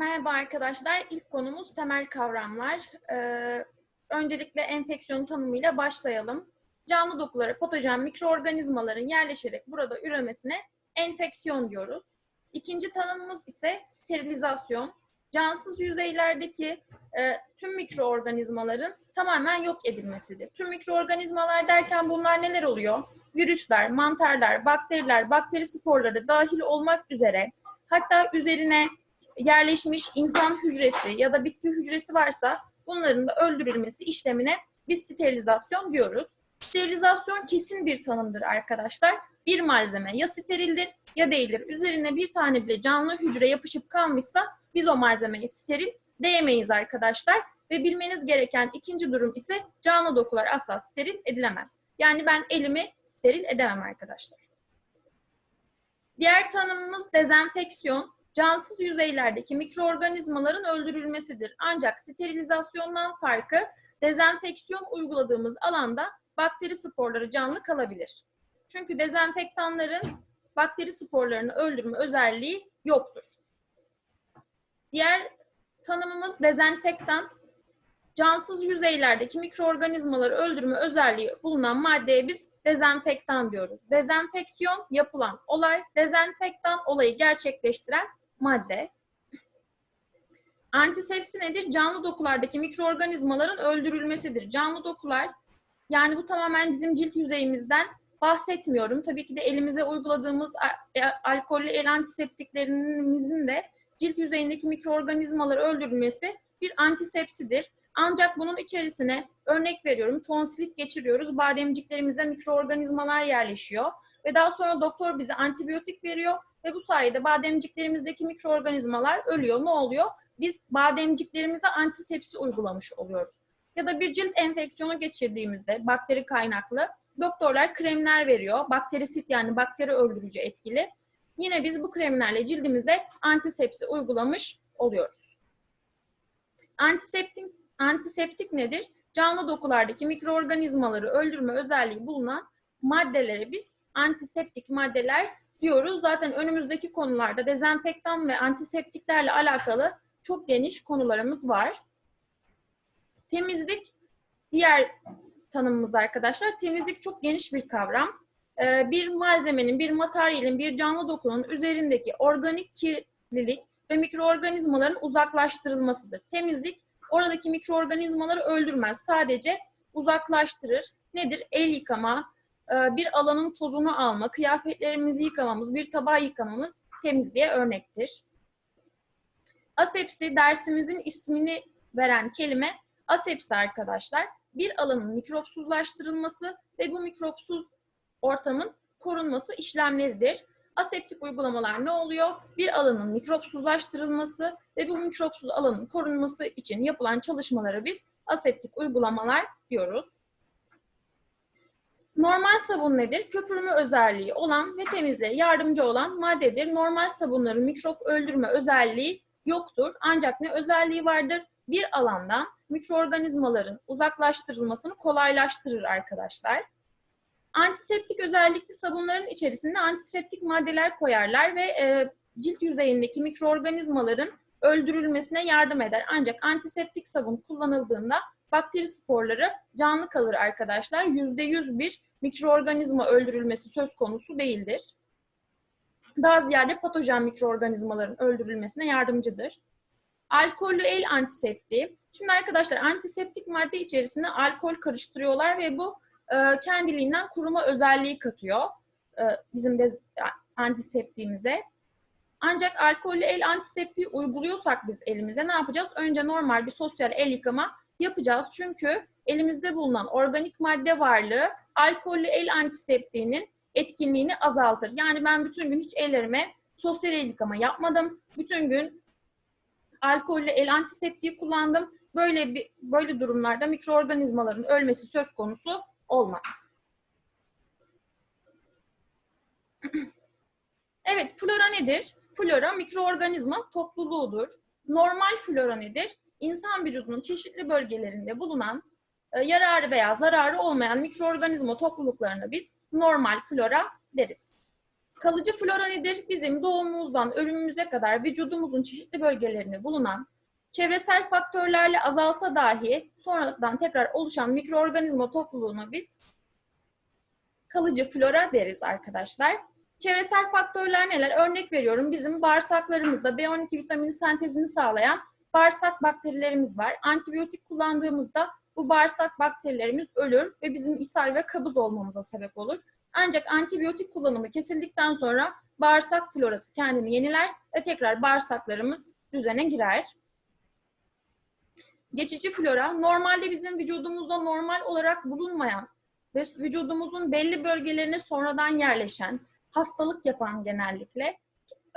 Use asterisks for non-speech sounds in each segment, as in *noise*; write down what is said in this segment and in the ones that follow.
Merhaba arkadaşlar. İlk konumuz temel kavramlar. Ee, öncelikle enfeksiyon tanımıyla başlayalım. Canlı dokulara patojen mikroorganizmaların yerleşerek burada üremesine enfeksiyon diyoruz. İkinci tanımımız ise sterilizasyon. Cansız yüzeylerdeki e, tüm mikroorganizmaların tamamen yok edilmesidir. Tüm mikroorganizmalar derken bunlar neler oluyor? Virüsler, mantarlar, bakteriler, bakteri sporları dahil olmak üzere hatta üzerine yerleşmiş insan hücresi ya da bitki hücresi varsa bunların da öldürülmesi işlemine biz sterilizasyon diyoruz. Sterilizasyon kesin bir tanımdır arkadaşlar. Bir malzeme ya sterildir ya değildir. Üzerine bir tane bile canlı hücre yapışıp kalmışsa biz o malzemeyi steril diyemeyiz arkadaşlar. Ve bilmeniz gereken ikinci durum ise canlı dokular asla steril edilemez. Yani ben elimi steril edemem arkadaşlar. Diğer tanımımız dezenfeksiyon cansız yüzeylerdeki mikroorganizmaların öldürülmesidir. Ancak sterilizasyondan farkı dezenfeksiyon uyguladığımız alanda bakteri sporları canlı kalabilir. Çünkü dezenfektanların bakteri sporlarını öldürme özelliği yoktur. Diğer tanımımız dezenfektan. Cansız yüzeylerdeki mikroorganizmaları öldürme özelliği bulunan maddeye biz dezenfektan diyoruz. Dezenfeksiyon yapılan olay, dezenfektan olayı gerçekleştiren madde. Antisepsi nedir? Canlı dokulardaki mikroorganizmaların öldürülmesidir. Canlı dokular, yani bu tamamen bizim cilt yüzeyimizden bahsetmiyorum. Tabii ki de elimize uyguladığımız alkollü el antiseptiklerimizin de cilt yüzeyindeki mikroorganizmaları öldürülmesi bir antisepsidir. Ancak bunun içerisine örnek veriyorum tonsilit geçiriyoruz. Bademciklerimize mikroorganizmalar yerleşiyor. Ve daha sonra doktor bize antibiyotik veriyor ve bu sayede bademciklerimizdeki mikroorganizmalar ölüyor. Ne oluyor? Biz bademciklerimize antisepsi uygulamış oluyoruz. Ya da bir cilt enfeksiyonu geçirdiğimizde bakteri kaynaklı doktorlar kremler veriyor. Bakterisit yani bakteri öldürücü etkili. Yine biz bu kremlerle cildimize antisepsi uygulamış oluyoruz. Antiseptik, antiseptik nedir? Canlı dokulardaki mikroorganizmaları öldürme özelliği bulunan maddelere biz antiseptik maddeler diyoruz. Zaten önümüzdeki konularda dezenfektan ve antiseptiklerle alakalı çok geniş konularımız var. Temizlik diğer tanımımız arkadaşlar. Temizlik çok geniş bir kavram. Ee, bir malzemenin, bir materyalin, bir canlı dokunun üzerindeki organik kirlilik ve mikroorganizmaların uzaklaştırılmasıdır. Temizlik oradaki mikroorganizmaları öldürmez. Sadece uzaklaştırır. Nedir? El yıkama, bir alanın tozunu alma, kıyafetlerimizi yıkamamız, bir tabağı yıkamamız temizliğe örnektir. Asepsi dersimizin ismini veren kelime asepsi arkadaşlar. Bir alanın mikropsuzlaştırılması ve bu mikropsuz ortamın korunması işlemleridir. Aseptik uygulamalar ne oluyor? Bir alanın mikropsuzlaştırılması ve bu mikropsuz alanın korunması için yapılan çalışmalara biz aseptik uygulamalar diyoruz. Normal sabun nedir? Köpürme özelliği olan ve temizliğe yardımcı olan maddedir. Normal sabunların mikrop öldürme özelliği yoktur. Ancak ne özelliği vardır? Bir alandan mikroorganizmaların uzaklaştırılmasını kolaylaştırır arkadaşlar. Antiseptik özellikli sabunların içerisinde antiseptik maddeler koyarlar ve e, cilt yüzeyindeki mikroorganizmaların öldürülmesine yardım eder. Ancak antiseptik sabun kullanıldığında bakteri sporları canlı kalır arkadaşlar. %100 bir mikroorganizma öldürülmesi söz konusu değildir. Daha ziyade patojen mikroorganizmaların öldürülmesine yardımcıdır. Alkollü el antiseptiği. Şimdi arkadaşlar antiseptik madde içerisinde alkol karıştırıyorlar ve bu e, kendiliğinden kuruma özelliği katıyor e, bizim de antiseptiğimize. Ancak alkollü el antiseptiği uyguluyorsak biz elimize ne yapacağız? Önce normal bir sosyal el yıkama yapacağız. Çünkü elimizde bulunan organik madde varlığı alkollü el antiseptiğinin etkinliğini azaltır. Yani ben bütün gün hiç ellerime sosyal el yıkama yapmadım. Bütün gün alkollü el antiseptiği kullandım. Böyle bir böyle durumlarda mikroorganizmaların ölmesi söz konusu olmaz. *clears throat* evet, flora nedir? Flora mikroorganizma topluluğudur. Normal flora nedir? İnsan vücudunun çeşitli bölgelerinde bulunan e, yararı veya zararı olmayan mikroorganizma topluluklarına biz normal flora deriz. Kalıcı flora nedir? Bizim doğumumuzdan ölümümüze kadar vücudumuzun çeşitli bölgelerinde bulunan çevresel faktörlerle azalsa dahi sonradan tekrar oluşan mikroorganizma topluluğuna biz kalıcı flora deriz arkadaşlar. Çevresel faktörler neler? Örnek veriyorum bizim bağırsaklarımızda B12 vitamini sentezini sağlayan bağırsak bakterilerimiz var. Antibiyotik kullandığımızda bu bağırsak bakterilerimiz ölür ve bizim ishal ve kabız olmamıza sebep olur. Ancak antibiyotik kullanımı kesildikten sonra bağırsak florası kendini yeniler ve tekrar bağırsaklarımız düzene girer. Geçici flora normalde bizim vücudumuzda normal olarak bulunmayan ve vücudumuzun belli bölgelerine sonradan yerleşen, hastalık yapan genellikle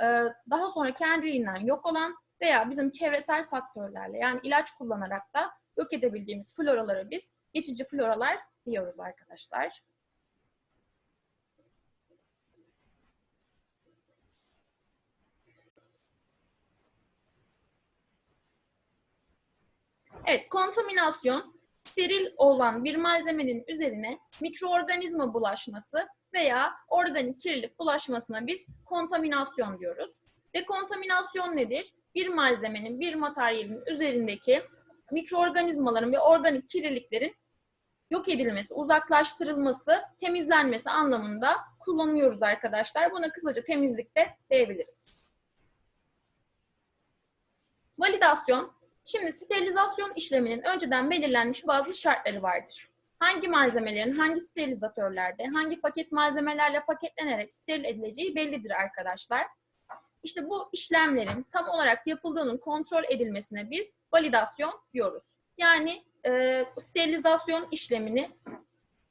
e, daha sonra kendiliğinden yok olan veya bizim çevresel faktörlerle yani ilaç kullanarak da yok edebildiğimiz floralara biz geçici floralar diyoruz arkadaşlar. Evet, kontaminasyon steril olan bir malzemenin üzerine mikroorganizma bulaşması veya organik kirlilik bulaşmasına biz kontaminasyon diyoruz. Dekontaminasyon nedir? Bir malzemenin, bir materyalin üzerindeki mikroorganizmaların ve organik kirliliklerin yok edilmesi, uzaklaştırılması, temizlenmesi anlamında kullanıyoruz arkadaşlar. Buna kısaca temizlik de diyebiliriz. Validasyon Şimdi sterilizasyon işleminin önceden belirlenmiş bazı şartları vardır. Hangi malzemelerin hangi sterilizatörlerde, hangi paket malzemelerle paketlenerek steril edileceği bellidir arkadaşlar. İşte bu işlemlerin tam olarak yapıldığının kontrol edilmesine biz validasyon diyoruz. Yani e, sterilizasyon işlemini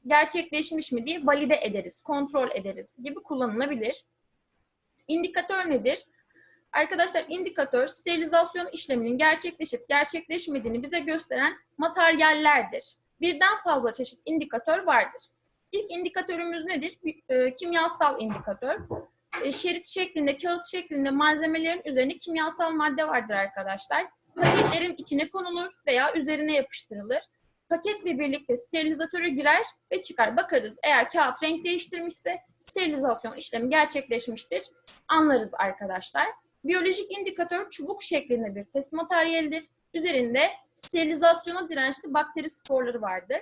gerçekleşmiş mi diye valide ederiz, kontrol ederiz gibi kullanılabilir. İndikatör nedir? Arkadaşlar indikatör sterilizasyon işleminin gerçekleşip gerçekleşmediğini bize gösteren materyallerdir. Birden fazla çeşit indikatör vardır. İlk indikatörümüz nedir? E, kimyasal indikatör. E, şerit şeklinde, kağıt şeklinde malzemelerin üzerine kimyasal madde vardır arkadaşlar. Paketlerin içine konulur veya üzerine yapıştırılır. Paketle birlikte sterilizatöre girer ve çıkar. Bakarız eğer kağıt renk değiştirmişse sterilizasyon işlemi gerçekleşmiştir. Anlarız arkadaşlar. Biyolojik indikatör çubuk şeklinde bir test materyalidir. Üzerinde sterilizasyona dirençli bakteri sporları vardır.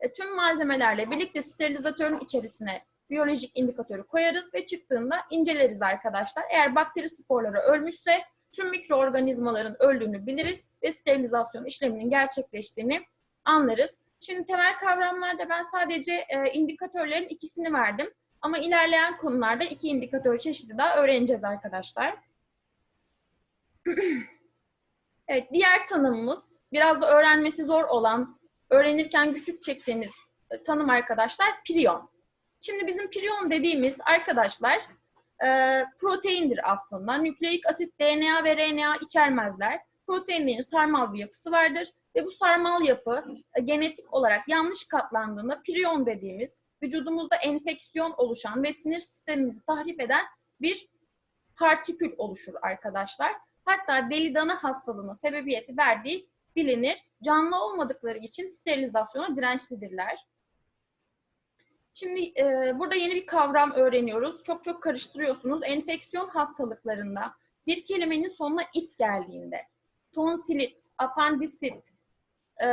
E, tüm malzemelerle birlikte sterilizatörün içerisine biyolojik indikatörü koyarız ve çıktığında inceleriz arkadaşlar. Eğer bakteri sporları ölmüşse tüm mikroorganizmaların öldüğünü biliriz ve sterilizasyon işleminin gerçekleştiğini anlarız. Şimdi temel kavramlarda ben sadece e, indikatörlerin ikisini verdim. Ama ilerleyen konularda iki indikatör çeşidi daha öğreneceğiz arkadaşlar. *clears throat* evet, diğer tanımımız biraz da öğrenmesi zor olan, öğrenirken güçlük çektiğiniz tanım arkadaşlar priyon. Şimdi bizim priyon dediğimiz arkadaşlar e, proteindir aslında. Nükleik asit, DNA ve RNA içermezler. Proteinlerin sarmal bir yapısı vardır ve bu sarmal yapı e, genetik olarak yanlış katlandığında priyon dediğimiz vücudumuzda enfeksiyon oluşan ve sinir sistemimizi tahrip eden bir partikül oluşur arkadaşlar hatta deli dana hastalığına sebebiyeti verdiği bilinir. Canlı olmadıkları için sterilizasyona dirençlidirler. Şimdi e, burada yeni bir kavram öğreniyoruz. Çok çok karıştırıyorsunuz. Enfeksiyon hastalıklarında bir kelimenin sonuna it geldiğinde tonsilit, apandisit, e,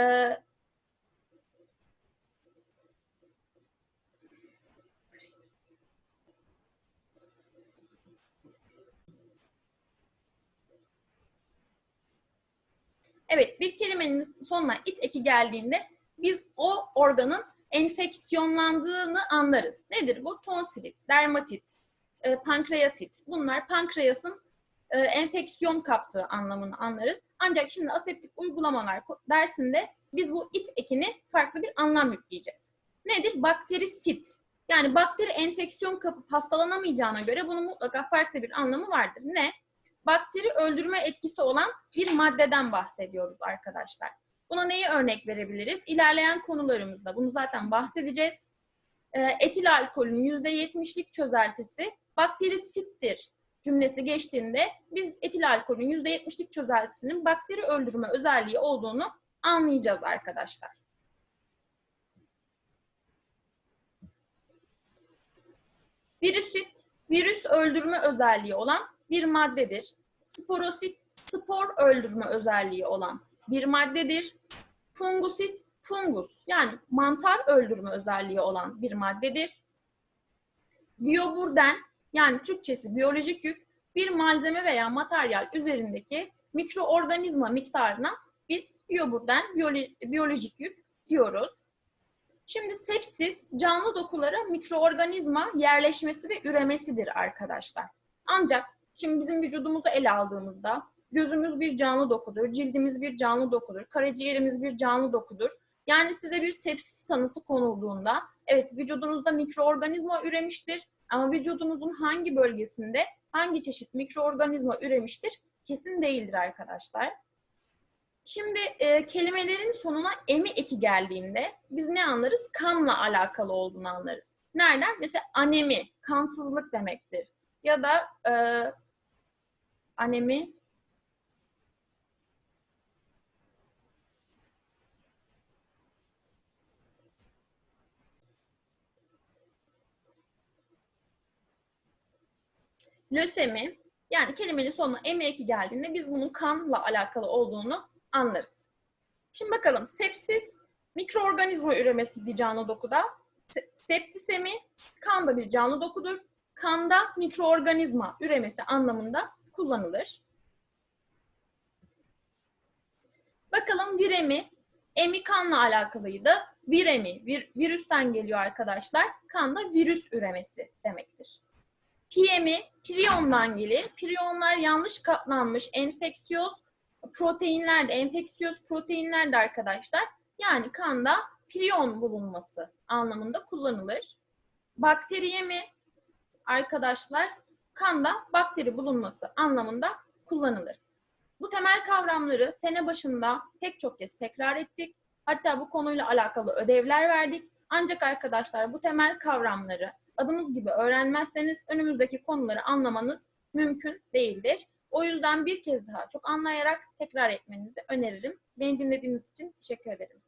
Evet, bir kelimenin sonuna it eki geldiğinde biz o organın enfeksiyonlandığını anlarız. Nedir bu? Tonsilit, dermatit, e, pankreatit. Bunlar pankreasın e, enfeksiyon kaptığı anlamını anlarız. Ancak şimdi aseptik uygulamalar dersinde biz bu it ekini farklı bir anlam yükleyeceğiz. Nedir? Bakterisit. Yani bakteri enfeksiyon kapıp hastalanamayacağına göre bunun mutlaka farklı bir anlamı vardır. Ne? bakteri öldürme etkisi olan bir maddeden bahsediyoruz arkadaşlar. Buna neyi örnek verebiliriz? İlerleyen konularımızda bunu zaten bahsedeceğiz. E, etil alkolün %70'lik çözeltisi bakterisittir cümlesi geçtiğinde biz etil alkolün %70'lik çözeltisinin bakteri öldürme özelliği olduğunu anlayacağız arkadaşlar. Virüsit virüs öldürme özelliği olan bir maddedir. Sporosit, spor öldürme özelliği olan bir maddedir. Fungusit, fungus yani mantar öldürme özelliği olan bir maddedir. Biyoburden yani Türkçesi biyolojik yük bir malzeme veya materyal üzerindeki mikroorganizma miktarına biz biyoburden biyolo- biyolojik yük diyoruz. Şimdi sepsis canlı dokulara mikroorganizma yerleşmesi ve üremesidir arkadaşlar. Ancak şimdi bizim vücudumuzu ele aldığımızda gözümüz bir canlı dokudur, cildimiz bir canlı dokudur, karaciğerimiz bir canlı dokudur. Yani size bir sepsis tanısı konulduğunda evet vücudunuzda mikroorganizma üremiştir ama vücudunuzun hangi bölgesinde hangi çeşit mikroorganizma üremiştir kesin değildir arkadaşlar. Şimdi e, kelimelerin sonuna emi eki geldiğinde biz ne anlarız? Kanla alakalı olduğunu anlarız. Nereden? Mesela anemi, kansızlık demektir. Ya da e, anemi lösemi yani kelimenin sonuna emi eki geldiğinde biz bunun kanla alakalı olduğunu anlarız. Şimdi bakalım sepsis mikroorganizma üremesi bir canlı dokuda. Se- Septisemi kanda bir canlı dokudur. Kanda mikroorganizma üremesi anlamında kullanılır. Bakalım viremi, emi kanla alakalıydı. Viremi, vir- virüsten geliyor arkadaşlar. Kanda virüs üremesi demektir. Piyemi, priyondan gelir. Priyonlar yanlış katlanmış enfeksiyöz proteinler de, enfeksiyöz proteinler de arkadaşlar. Yani kanda priyon bulunması anlamında kullanılır. Bakteriyemi arkadaşlar kanda bakteri bulunması anlamında kullanılır. Bu temel kavramları sene başında pek çok kez tekrar ettik. Hatta bu konuyla alakalı ödevler verdik. Ancak arkadaşlar bu temel kavramları adınız gibi öğrenmezseniz önümüzdeki konuları anlamanız mümkün değildir. O yüzden bir kez daha çok anlayarak tekrar etmenizi öneririm. Beni dinlediğiniz için teşekkür ederim.